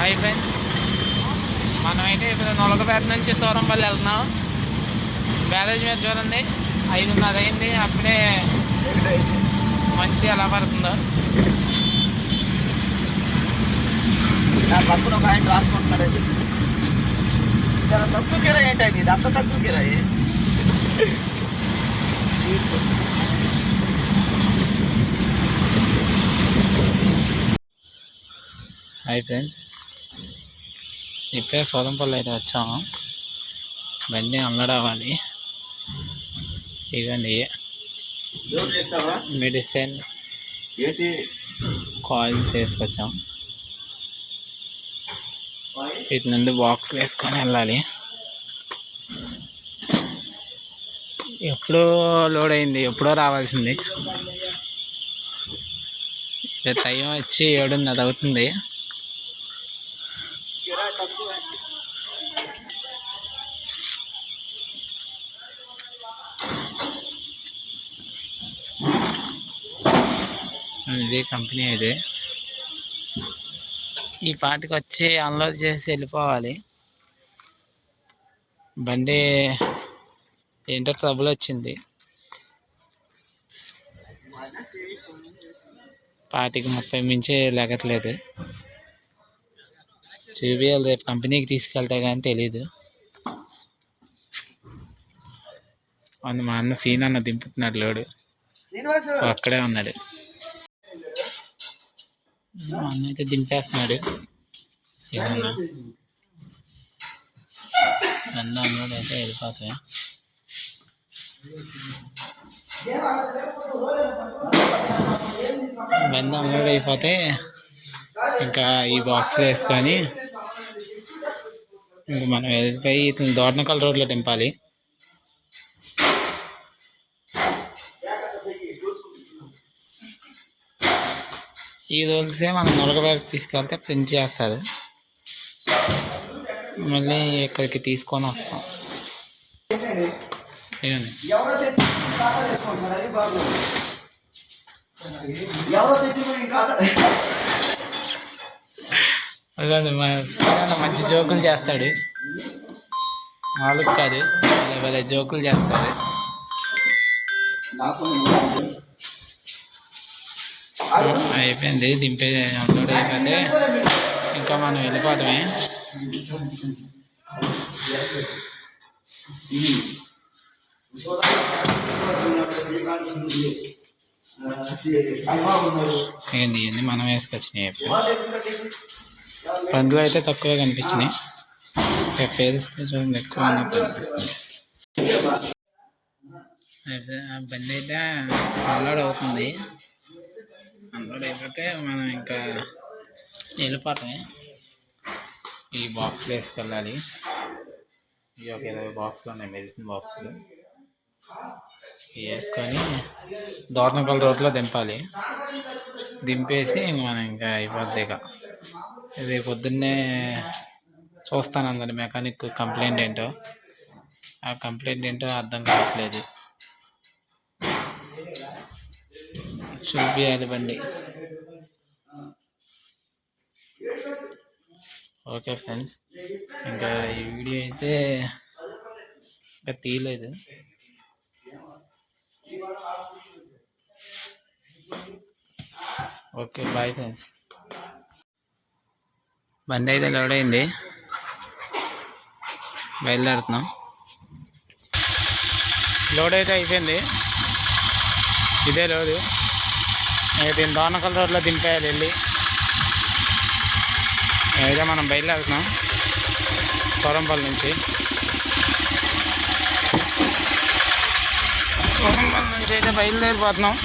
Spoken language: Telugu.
హాయ్ ఫ్రెండ్స్ మనమైతే ఇప్పుడు నొలకపేట నుంచి సూరంపల్లి వెళ్తున్నాం. బ్యారేజ్ మీద చూడండి. ఐదున్నర అయింది. అప్పుడే మంచి ఎలా పడుతుందో. పక్కన ఒక ఆయన రాసుకుంటున్నాడు. అది చాలా తక్కువ కిరాయి ఏంటి ఇది అంత తక్కువ కిరాయి. హాయ్ ఫ్రెండ్స్ ఇప్పుడే సోదంపల్లి అయితే వచ్చాము. బండి అన్లోడ్ అవ్వాలి చేస్తావా? మెడిసిన్. కాయిల్స్ వేసుకొచ్చాం. వీటి నుండి బాక్స్ వేసుకొని వెళ్ళాలి. ఎప్పుడో లోడ్ అయింది ఎప్పుడో రావాల్సింది. టైం వచ్చి ఏడున్నర అవుతుంది. Hmm. ఇది కంపెనీ అయితే. ఈ పాటికి వచ్చి అన్లోడ్ చేసి వెళ్ళిపోవాలి. బండి ఏంటో ట్రబుల్ వచ్చింది. పాతికి ముప్పై మించి లెగట్లేదు చూపియాలి రేపు కంపెనీకి తీసుకెళ్తే కానీ తెలీదు. అవును మా అన్న సీన్ అన్న దింపుతున్నాడు లోడు. అక్కడే ఉన్నాడు. మా అన్న అయితే దింపేస్తున్నాడు. సీన్ అన్న. అన్న అన్నోడు అయితే వెళ్ళిపోతాయి బండి అన్లోడ్ అయిపోతే ఇంకా ఈ బాక్స్లో వేసుకొని ఇంక మనం వెళ్ళిపోయి ఇతను దోర్నకల్ రోడ్లో దింపాలి. ఈ రోజుసే మనం నొలగబెట్టి తీసుకెళ్తే ప్రింట్ చేస్తుంది. మళ్ళీ ఇక్కడికి తీసుకొని వస్తాం. సీనన్న మంచి జోకులు చేస్తాడు. వాళ్ళకి కాదు భలే భలే జోకులు చేస్తాడు అయిపోయింది దింపే అన్లోడ్ అయిపోతే ఇంకా మనం వెళ్ళిపోతామే. ఏంది మనం వేసుకొచ్చినాయి పందులు అయితే తక్కువే కనిపించినాయి. పేరుస్తే చూడండి ఎక్కువ కనిపిస్తుంది అనిపిస్తుంది అయితే ఆ బండి అయితే అన్లోడ్ అవుతుంది. అన్లోడ్ అయిపోతే మనం ఇంకా వెళ్ళిపోతామే ఈ బాక్స్లో వేసుకెళ్ళాలి. ఇవి ఒక ఇరవై బాక్స్లు ఉన్నాయి మెడిసిన్ బాక్సులు ఇవి వేసుకొని దోర్నకల్ రోడ్లో దింపాలి. దింపేసి మనం ఇంకా అయిపోద్ది ఇక. ఇది పొద్దున్నే చూస్తాను అందరి మెకానిక్ కంప్లైంట్ ఏంటో. ఆ కంప్లైంట్ ఏంటో అర్థం కావట్లేదు. చూపించాలి బండి ఓకే ఫ్రెండ్స్ ఇంకా ఈ వీడియో అయితే ఇంకా తీయలేదు. Okay bye friends. బండి అయితే లోడ్ అయింది. బయలుదేరుతున్నాం. లోడ్ అయితే అయిపోయింది. ఇదే లోడు. ఇక దీన్ని రోడ్లో దింపేయాలి వెళ్ళి. అయితే మనం బయలుదేరుతున్నాం. స్వరంపల్లి నుంచి. స్వరంపల్లి నుంచి అయితే బయలుదేరిపోతున్నాం.